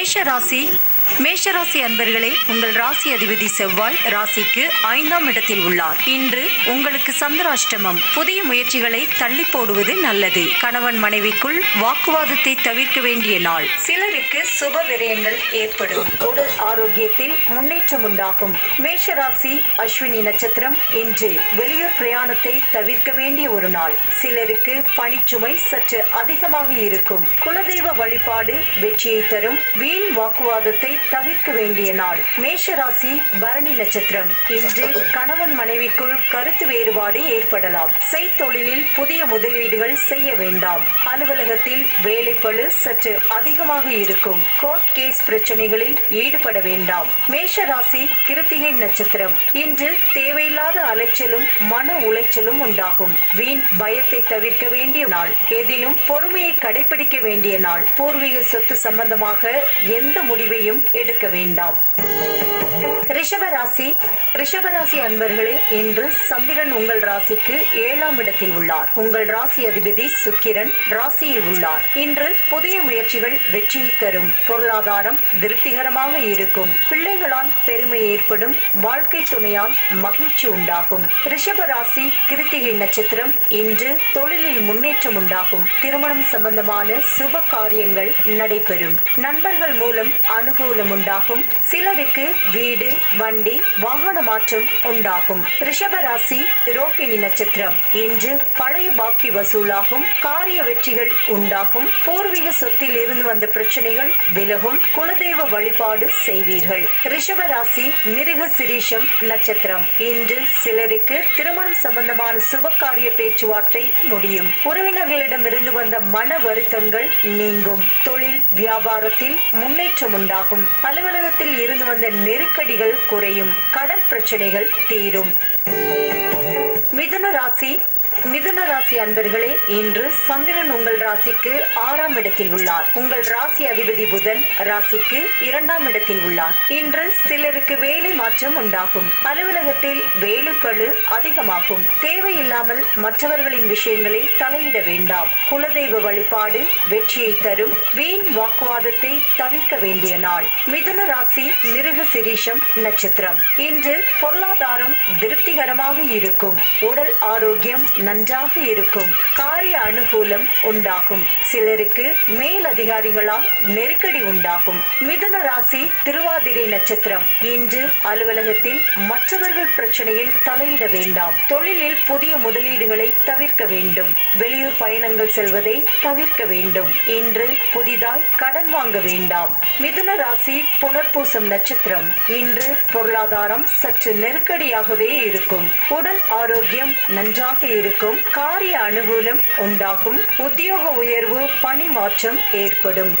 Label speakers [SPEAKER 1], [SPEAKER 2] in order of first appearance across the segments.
[SPEAKER 1] மேஷ ராசி மேஷராசி அன்பர்களே உங்கள் ராசி அதிபதி செவ்வாய் ராசிக்கு ஐந்தாம் இடத்தில் உள்ளார். இன்று உங்களுக்கு சந்திராஷ்டமம். புதிய முயற்சிகளை தள்ளி போடுவது நல்லது. கணவன் மனைவிக்குள் வாக்குவாதத்தை தவிர்க்க வேண்டிய நாள். சிலருக்கு சுப விரயங்கள் ஏற்படும். உடல் ஆரோக்கியத்தில் முன்னேற்றம் உண்டாகும். மேஷராசி அஸ்வினி நட்சத்திரம் இன்று வெளியூர் பிரயாணத்தை தவிர்க்க வேண்டிய ஒரு நாள். சிலருக்கு பணிச்சுமை சற்று அதிகமாக இருக்கும். குலதெய்வ வழிபாடு வெற்றியை தரும். வீண் வாக்குவாதத்தை தவிர்க்க வேண்டிய நாள். மேஷராசி பரணி நட்சத்திரம். இன்று கணவன் மனைவிக்குள் கருத்து வேறுபாடு ஏற்படலாம். செய்தொழிலில் புதிய முதலீடுகள் செய்ய வேண்டாம். அலுவலகத்தில் வேலைப்பளு சற்று அதிகமாக இருக்கும். கோர்ட் கேஸ் பிரச்சனைகளில் ஈடுபட வேண்டாம். மேஷராசி கிருத்திகை நட்சத்திரம். இன்று தேவையில்லாத அலைச்சலும் மன உளைச்சலும் உண்டாகும். வீண் பயத்தை தவிர்க்க வேண்டிய நாள். எதிலும் பொறுமையை கடைபிடிக்க வேண்டிய நாள். பூர்வீக சொத்து சம்பந்தமாக எந்த முடிவையும் எடுக்க வேண்டாம். ரிஷபராசி ரிஷபராசி அன்பர்களே இன்று சந்திரன் உங்கள் ராசிக்கு ஏழாம் இடத்தில் உள்ளார். உங்கள் ராசி அதிபதி சுக்கிரன் ராசியில் உள்ளார். இன்று புதிய முயற்சிகள் வெற்றியை தரும். பொருளாதாரம் திருப்திகரமாக இருக்கும். பிள்ளைகளால் பெருமை ஏற்படும். வாழ்க்கை துணையால் மகிழ்ச்சி உண்டாகும். ரிஷபராசி கிருத்திகை நட்சத்திரம் இன்று தொழிலில் முன்னேற்றம் உண்டாகும். திருமணம் சம்பந்தமான சுப காரியங்கள் நடைபெறும். நண்பர்கள் மூலம் அனுகூலம் உண்டாகும். சிலருக்கு வீடு வீடு வண்டி வாகன மாற்றம் உண்டாகும். ரிஷபராசி ரோகிணி நட்சத்திரம். இன்று பழைய பாக்கி வசூலாகும் காரிய வெற்றிகள் உண்டாகும். பூர்வீக சொத்தில் இருந்து வந்த பிரச்சனைகள் விலகும். குலதெய்வ வழிபாடு செய்வீர்கள். ரிஷபராசி மிருக சிரீஷம் நட்சத்திரம். இன்று சிலருக்கு திருமணம் சம்பந்தமான சுபகாரிய பேச்சுவார்த்தை முடியும். உறவினர்களிடமிருந்து வந்த மன வருத்தங்கள் நீங்கும். தொழில் வியாபாரத்தில் முன்னேற்றம் உண்டாகும். அலுவலகத்தில் இருந்து வந்த நெருக்கடிகள் குறையும். கடன் பிரச்சனைகள் தீரும். மிதுன ராசி மிதுன ராசி அன்பர்களே இன்று சந்திரன் உங்கள் ராசிக்கு ஆறாம் இடத்தில் உள்ளார். உங்கள் ராசி அதிபதி புதன் ராசிக்கு இரண்டாம் இடத்தில் உள்ளார். இன்று சிலருக்கு வேலை மாற்றம் உண்டாகும். அலுவலகத்தில் வேலைப்பளு அதிகமாகும். தேவையில்லாமல் மற்றவர்களின் விஷயங்களை தலையிட வேண்டாம். குலதெய்வ வழிபாடு வெற்றியை தரும். வீண் வாக்குவாதத்தை தவிர்க்க வேண்டிய நாள். மிதுன ராசி மிருக சிரீஷம் நட்சத்திரம். இன்று பொருளாதாரம் திருப்திகரமாக இருக்கும். உடல் ஆரோக்கியம் நன்றாக இருக்கும். காரிய அனுகூலம் உண்டாகும். சிலருக்கு மேல் அதிகாரிகளால் நெருக்கடி உண்டாகும். மிதுன ராசி திருவாதிரை நட்சத்திரம். இன்று அலுவலகத்தில் மற்றவர்கள் பிரச்சனையில் தலையிட வேண்டாம். தொழிலில் புதிய முதலீடுகளை தவிர்க்க வேண்டும். வெளியூர் பயணங்கள் செல்வதை தவிர்க்க வேண்டும். இன்று புதிதாய் கடன் வாங்க வேண்டாம். மிதுன ராசி புனர்பூசம் நட்சத்திரம். இன்று பொருளாதாரம் சற்று நெருக்கடியாகவே இருக்கும். உடல் ஆரோக்கியம் நன்றாக இருக்கும் காரிய அனுகூலம் உண்டாகும். உத்தியோக உயர்வு பணி மாற்றம் ஏற்படும்.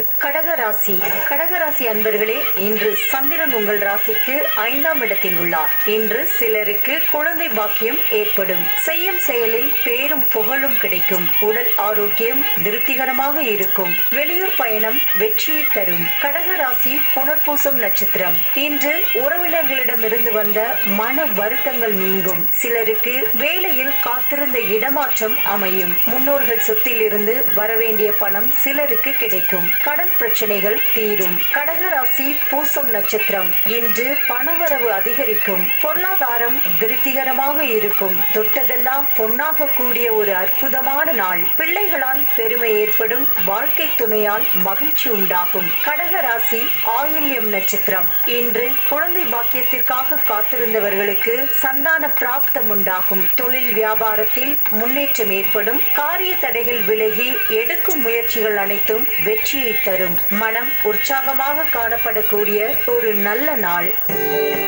[SPEAKER 1] கடகராசி. கடகராசி அன்பர்களே இன்று சந்திரன் உங்கள் ராசிக்கு ஐந்தாம் இடத்தில் உள்ளார். இன்று சிலருக்கு குழந்தை பாக்கியம் ஏற்படும். செய்யும் செயலில் பேரும் புகழும் கிடைக்கும். உடல் ஆரோக்கியம் திருப்திகரமாக இருக்கும். வெளியூர் பயணம் வெற்றியை தரும். கடகராசி புனர்பூசம் நட்சத்திரம். இன்று உறவினர்களிடமிருந்து வந்த மன வருத்தங்கள் நீங்கும். சிலருக்கு வேலையில் காத்திருந்த இடமாற்றம் அமையும். முன்னோர்கள் சொத்தில் இருந்து வரவேண்டிய பணம் சிலருக்கு கிடைக்கும். கடன் பிரச்சனைகள் தீரும். கடகராசி பூசம் நட்சத்திரம். இன்று பணவரவு அதிகரிக்கும். பொருளாதாரம் திருப்திகரமாக இருக்கும். தொட்டதெல்லாம் பொன்னாக கூடிய ஒரு அற்புதமான நாள். பிள்ளைகளால் பெருமை ஏற்படும். வாழ்க்கை துணையால் மகிழ்ச்சி உண்டாகும். கடகராசி ஆயில்யம் நட்சத்திரம். இன்று குழந்தை பாக்கியத்திற்காக காத்திருந்தவர்களுக்கு சந்தான பிராப்தம் உண்டாகும். தொழில் வியாபாரத்தில் முன்னேற்றம் ஏற்படும். காரிய தடைகள் விலகி எடுக்கும் முயற்சிகள் அனைத்தும் வெற்றியை தரும் மனம் உற்சாகமாக காணப்படக்கூடிய ஒரு நல்ல நாள்.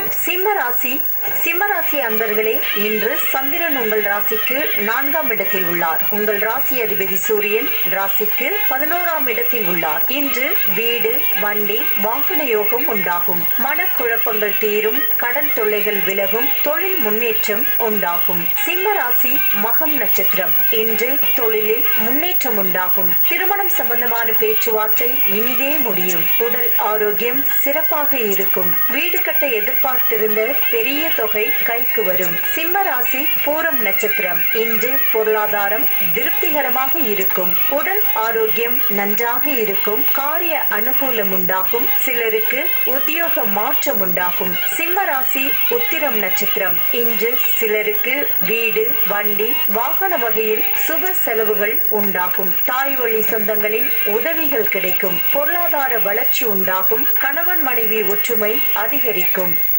[SPEAKER 1] சிம்ம ராசி சிம்மராசி அன்பர்களே இன்று சந்திரன் உங்கள் ராசிக்கு நான்காம் இடத்தில் உள்ளார். உங்கள் ராசி அதிபதி சூரியன் ராசிக்கு பதினோராம் இடத்தில் உள்ளார். இன்று வீடு வண்டி வாகன யோகம் உண்டாகும். மனக்குழப்பங்கள் தீரும் கடன் தொல்லைகள் விலகும் தொழில் முன்னேற்றம் உண்டாகும். சிம்ம ராசி மகம் நட்சத்திரம். இன்று தொழிலில் முன்னேற்றம் உண்டாகும். திருமணம் சம்பந்தமான பேச்சுவார்த்தை பேச்சுவார்த்தை இனிதே முடியும். உடல் ஆரோக்கியம் சிறப்பாக இருக்கும். வீடு கட்ட எதிர்பார்த்திருந்த பெரிய தொகை கைக்கு வரும். சிம்மராசி பூரம் நட்சத்திரம். இன்று பொருளாதாரம் திருப்திகரமாக இருக்கும். உடல் ஆரோக்கியம் நன்றாக இருக்கும். காரிய அனுகூலம் உண்டாகும். சிலருக்கு உத்தியோக மாற்றம் உண்டாகும். சிம்மராசி உத்திரம் நட்சத்திரம். இன்று சிலருக்கு வீடு வண்டி வாகன வகையில் சுப செலவுகள் உண்டாகும். தாய் வழி சொந்தங்களின் உதவிகள் கிடைக்கும். பொருளாதார வளர்ச்சி உண்டாகும். கணவன் மனைவி ஒற்றுமை அதிகரிக்கும்.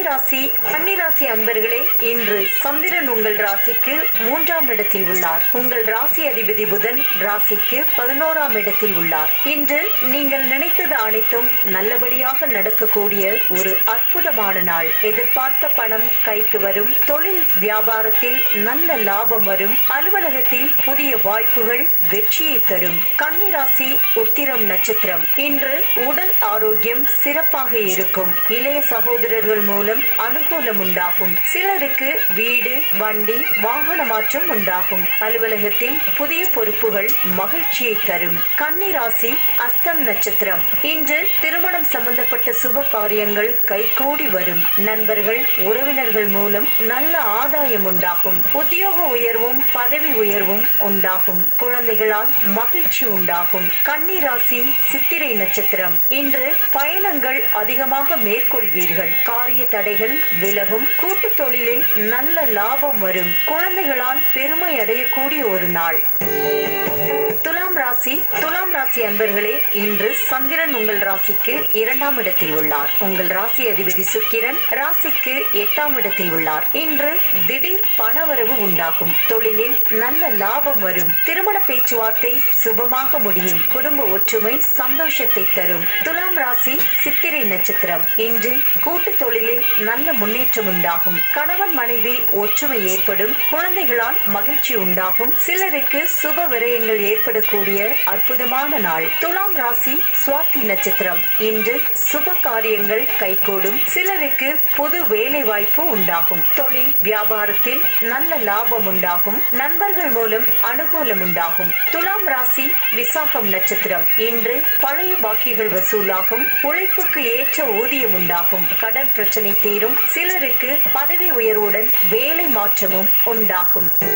[SPEAKER 1] கன்னிராசி கன்னிராசி அன்பர்களே இன்று சந்திரன் உங்கள் ராசிக்கு மூன்றாம் இடத்தில் உள்ளார். உங்கள் ராசி அதிபதி புதன் ராசிக்கு பதினோராம் இடத்தில் உள்ளார். இன்று நீங்கள் நினைத்தது அனைத்தும் நல்லபடியாக நடக்கக்கூடிய ஒரு அற்புதமான நாள். எதிர்பார்த்த பணம் கைக்கு வரும் தொழில் வியாபாரத்தில் நல்ல லாபம் வரும் அலுவலகத்தில் புதிய வாய்ப்புகள் வெற்றியை தரும். கன்னிராசி உத்திரம் நட்சத்திரம். இன்று உடல் ஆரோக்கியம் சிறப்பாக இருக்கும். இளைய சகோதரர்கள் மூலம் அனுகூலம் உண்டாகும். சிலருக்கு வீடு வண்டி வாகன மாற்றம் உண்டாகும். அலுவலகத்தில் புதிய பொறுப்புகள் மகிழ்ச்சியை தரும். கன்னிராசி அஸ்தம் நட்சத்திரம். இன்று திருமணம் சம்பந்தப்பட்ட சுப காரியங்கள் கைகூடி வரும். நண்பர்கள் உறவினர்கள் மூலம் நல்ல ஆதாயம் உண்டாகும். உத்தியோக உயர்வும் பதவி உயர்வும் உண்டாகும். குழந்தைகளால் மகிழ்ச்சி உண்டாகும். கன்னிராசி சித்திரை நட்சத்திரம். இன்று பயணங்கள் அதிகமாக மேற்கொள்வீர்கள். காரிய தடைகள் விலகும் கூட்டு தொழிலில் நல்ல லாபம் வரும். குழந்தைகளால் பெருமை அடையக்கூடிய ஒரு நாள். ராசி துலாம் ராசி அன்பர்களே இன்று சந்திரன் உங்கள் ராசிக்கு இரண்டாம் இடத்தில் உள்ளார். உங்கள் ராசி அதிபதி சுக்கிரன் ராசிக்கு எட்டாம் இடத்தில் உள்ளார். இன்று திடீர் பணவரவு உண்டாகும். தொழிலில் நல்ல லாபம் வரும். திருமண பேச்சுவார்த்தை சுபமாக முடியும். குடும்ப ஒற்றுமை சந்தோஷத்தை தரும். துலாம் ராசி சித்திரை நட்சத்திரம். இன்று கூட்டு தொழிலில் நல்ல முன்னேற்றம் உண்டாகும். கணவன் மனைவி ஒற்றுமை ஏற்படும். குழந்தைகளால் மகிழ்ச்சி உண்டாகும். சிலருக்கு சுப விரயங்கள் ஏற்படக்கூடிய அற்புதமான நாள். துலாம் ராசி சுவாதி நட்சத்திரம். இன்று சுப காரியங்கள் கைகூடும். சிலருக்கு புது வேலை வாய்ப்பு உண்டாகும். தொழில் வியாபாரத்தில் நல்ல லாபம் உண்டாகும். நண்பர்கள் மூலம் அனுகூலம் உண்டாகும். துலாம் ராசி விசாகம் நட்சத்திரம். இன்று பழைய பாக்கிகள் வசூலாகும். உழைப்புக்கு ஏற்ற ஊதியம் உண்டாகும். கடன் பிரச்சனை தீரும். சிலருக்கு பதவி உயர்வுடன் வேலை மாற்றமும் உண்டாகும்.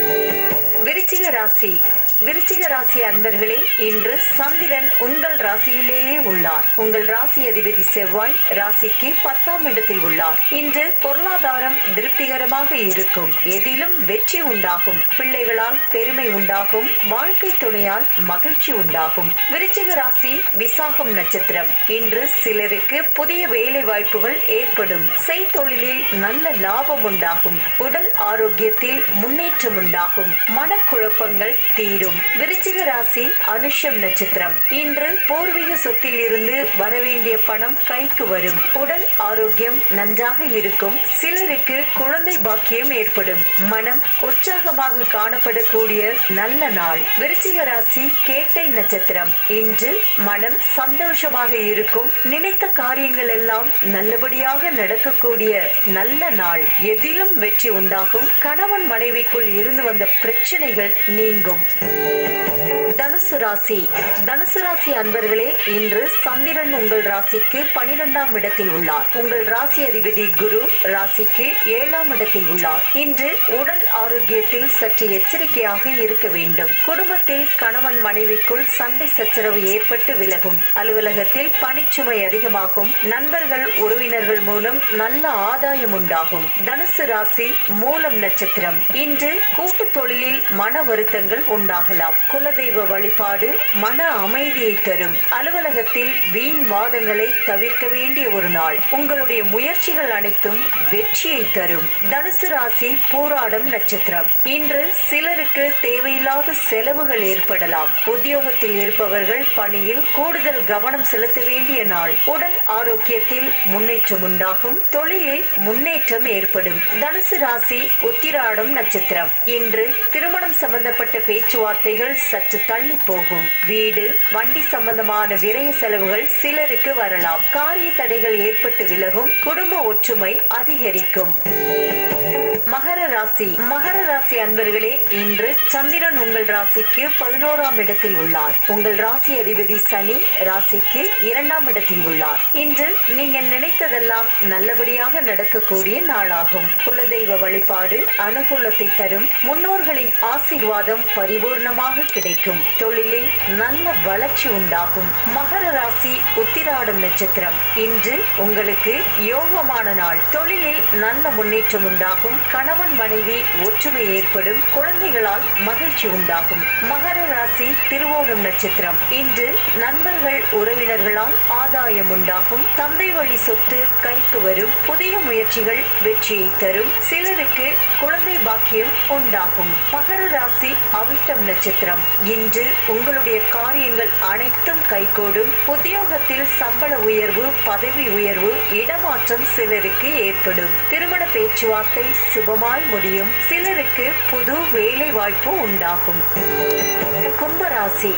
[SPEAKER 1] விருச்சிக ராசி. விருச்சிக ராசி அன்பர்களே இன்று சந்திரன் உங்கள் ராசியிலேயே உள்ளார். உங்கள் ராசி அதிபதி செவ்வாய் ராசிக்கு பத்தாம் இடத்தில் உள்ளார். இன்று பொருளாதாரம் திருப்திகரமாக இருக்கும். எதிலும் வெற்றி உண்டாகும். பிள்ளைகளால் பெருமை உண்டாகும். வாழ்க்கை துணையால் மகிழ்ச்சி உண்டாகும். விருச்சிக ராசி விசாகம் நட்சத்திரம். இன்று சிலருக்கு புதிய வேலை வாய்ப்புகள் ஏற்படும். செய்தொழிலில் நல்ல லாபம் உண்டாகும். உடல் ஆரோக்கியத்தில் முன்னேற்றம் உண்டாகும். மனக்குழப்பங்கள் தீரும். விருச்சிக ராசி அனுஷம் நட்சத்திரம். இன்று பூர்வீக சொத்தில் இருந்து வரவேண்டிய பணம் கைக்கு வரும். உடல் ஆரோக்கியம் நன்றாக இருக்கும். சிலருக்கு குழந்தை பாக்கியம் ஏற்படும். மனம் உற்சாகமாக காணப்படக்கூடிய நல்ல நாள். விருச்சிக ராசி கேட்டை நட்சத்திரம். இன்று மனம் சந்தோஷமாக இருக்கும். நினைத்த காரியங்கள் எல்லாம் நல்லபடியாக நடக்கக்கூடிய நல்ல நாள். எதிலும் வெற்றி உண்டாகும். கணவன் மனைவிக்குள் இருந்து வந்த பிரச்சனை பிரச்சனைகள் நீங்கும் தனுசு ராசி. தனுசு ராசி அன்பர்களே இன்று சந்திரன் உங்கள் ராசிக்கு பனிரெண்டாம் இடத்தில் உள்ளார். உங்கள் ராசி அதிபதி குரு ராசிக்கு ஏழாம் இடத்தில் உள்ளார். இன்று உடல் ஆரோக்கியத்தில் சற்று எச்சரிக்கையாக இருக்க வேண்டும். குடும்பத்தில் கணவன் மனைவிக்குள் சண்டை சச்சரவு ஏற்பட்டு விலகும். அலுவலகத்தில் பணிச்சுமை அதிகமாகும். நண்பர்கள் உறவினர்கள் மூலம் நல்ல ஆதாயம் உண்டாகும். தனுசு ராசி மூலம் நட்சத்திரம். இன்று கூட்டு தொழிலில் மன வருத்தங்கள் உண்டாகலாம். குலதெய்வ வழிபாடு மன அமைதியை தரும். அலுவலகத்தில் வீண் வாதங்களை தவிர்க்க வேண்டிய ஒரு நாள். உங்களுடைய முயற்சிகள் அனைத்தும் வெற்றியை தரும். தனுசு ராசி போராடும் நட்சத்திரம். இன்று சிலருக்கு தேவையில்லாத செலவுகள் ஏற்படலாம். உத்தியோகத்தில் இருப்பவர்கள் பணியில் கூடுதல் கவனம் செலுத்த வேண்டிய நாள். உடல் ஆரோக்கியத்தில் முன்னேற்றம் உண்டாகும். தொழிலில் முன்னேற்றம் ஏற்படும். தனுசு ராசி உத்திராடும் நட்சத்திரம். இன்று திருமணம் சம்பந்தப்பட்ட பேச்சுவார்த்தைகள் சற்று தள்ளி போகும் வீடு வண்டி சம்பந்தமான விரய செலவுகள் சிலருக்கு வரலாம். காரிய தடைகள் ஏற்பட்டு விலகும் குடும்ப ஒற்றுமை அதிகரிக்கும். மகர ராசி மகர ராசி அன்பர்களே இன்று சந்திரன் உங்கள் ராசிக்கு பதினோராம் இடத்தில் உள்ளார். உங்கள் ராசி அதிபதி சனி ராசிக்கு இரண்டாம் இடத்தில் உள்ளார். இன்று நீங்கள் நினைத்ததெல்லாம் நல்லபடியாக நடக்கக்கூடிய நாளாகும். குலதெய்வ வழிபாடு அனுகூலத்தை தரும் முன்னோர்களின் ஆசீர்வாதம் பரிபூர்ணமாக கிடைக்கும். தொழிலில் நல்ல வளர்ச்சி உண்டாகும். மகர ராசி உத்திராடும் நட்சத்திரம். இன்று உங்களுக்கு யோகமான நாள். தொழிலில் நல்ல முன்னேற்றம் உண்டாகும். கணவன் மனைவி ஒற்றுமை ஏற்படும் குழந்தைகளால் மகிழ்ச்சி உண்டாகும். மகர ராசி திருவோணம் நட்சத்திரம். இன்று நண்பர்கள் உறவினர்களால் ஆதாயம் உண்டாகும். தந்தை வழி சொத்து கைக்கு வரும். புதிய முயற்சிகள் வெற்றியை தரும். சிலருக்கு குழந்தை பாக்கியம் உண்டாகும். மகர ராசி அவிட்டம் நட்சத்திரம். இன்று உங்களுடைய காரியங்கள் அனைத்தும் கைகூடும். உத்தியோகத்தில் சம்பள உயர்வு பதவி உயர்வு இடமாற்றம் சிலருக்கு ஏற்படும். திருமண பேச்சுவார்த்தை சுபமாய் முடியும். சிலருக்கு புது வேலை வாய்ப்பு உண்டாகும். கும்பராசி.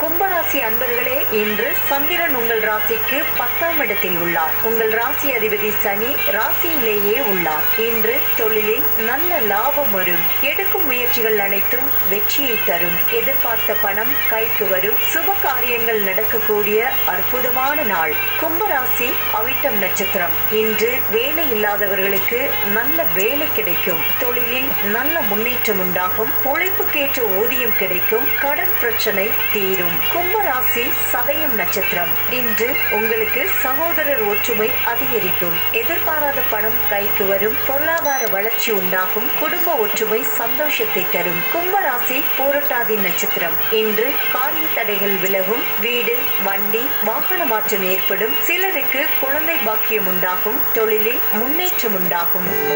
[SPEAKER 1] கும்பராசி அன்பர்களே இன்று சந்திரன் உங்கள் ராசிக்கு பத்தாம் இடத்தில் உள்ளார். உங்கள் ராசி அதிபதி சனி ராசியிலேயே உள்ளார். இன்று தொழிலில் நல்ல லாபம் வரும். எடுக்கும் முயற்சிகள் அனைத்தும் வெற்றியை தரும். எதிர்பார்த்த பணம் கைக்கு வரும். சுப காரியங்கள் நடக்கக்கூடிய அற்புதமான நாள். கும்பராசி அவிட்டம் நட்சத்திரம். இன்று வேலை இல்லாதவர்களுக்கு நல்ல வேலை கிடைக்கும். தொழிலில் நல்ல முன்னேற்றம் உண்டாகும். உழைப்புக்கேற்ற ஊதியம் கிடைக்கும். கடன் பிரச்சனை தீரும். கும்பராசி சதயம் நட்சத்திரம். இன்று உங்களுக்கு சகோதரர் ஒற்றுமை அதிகரிக்கும். எதிர்பாராத பணம் கைக்கு வரும். பொருளாதார வளர்ச்சி உண்டாகும். குடும்ப ஒற்றுமை சந்தோஷத்தை தரும். கும்பராசி போராட்டாதி நட்சத்திரம். இன்று காரிய தடைகள் விலகும். வீடு வண்டி வாகன மாற்றம் ஏற்படும். சிலருக்கு குழந்தை பாக்கியம் உண்டாகும். தொழிலில் முன்னேற்றம் உண்டாகும்.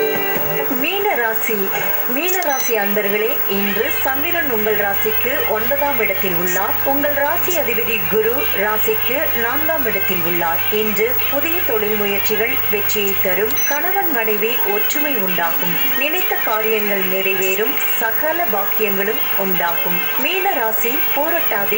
[SPEAKER 1] மீன ராசி மீன ராசி அன்பர்களே இன்று சந்திரன் உங்கள் ராசிக்கு ஒன்பதாம் இடத்தில் உள்ளார். உங்கள் ராசி அதிபதி குரு ராசிக்கு நான்காம் இடத்தில் உள்ளார். இன்று புதிய தொழில் முயற்சிகள் வெற்றியை தரும். கணவன் மனைவி ஒற்றுமை உண்டாகும். நினைத்த காரியங்கள் நிறைவேறும். சகல பாக்கியங்களும் உண்டாகும். மீன ராசி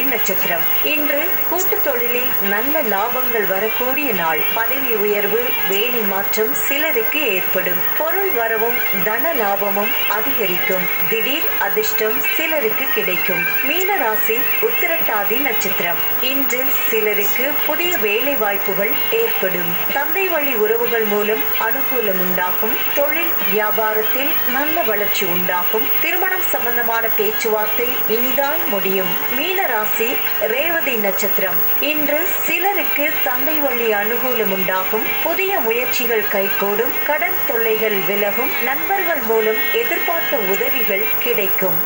[SPEAKER 1] நட்சத்திரம். இன்று கூட்டு தொழிலில் நல்ல லாபங்கள் வரக்கூடிய நாள். பதவி உயர்வு வேலை மாற்றம் சிலருக்கு ஏற்படும். பொருள் வரவும் தன லாபமும் அதிகரிக்கும். திடீர் அதிர்ஷ்டம் சிலருக்கு கிடைக்கும். மீன ராசி உத்திரட்டாதி நட்சத்திரம். இன்று சிலருக்கு புதிய வேலை வாய்ப்புகள் ஏற்படும். தந்தை வழி உறவுகள் மூலம் அனுகூலம் உண்டாகும். தொழில் வியாபாரத்தில் நல்ல வளர்ச்சி உண்டாகும். திருமணம் சம்பந்தமான பேச்சுவார்த்தை இனிதான் முடியும். மீன ராசி ரேவதி நட்சத்திரம். இன்று சிலருக்கு தந்தை வழி அனுகூலம் உண்டாகும். புதிய முயற்சிகள் கைகூடும். கடன் தொல்லைகள் விலகும். நண்பர்கள் மூலம் எதிர்பார்த்த உதவிகள் கிடைக்கும்.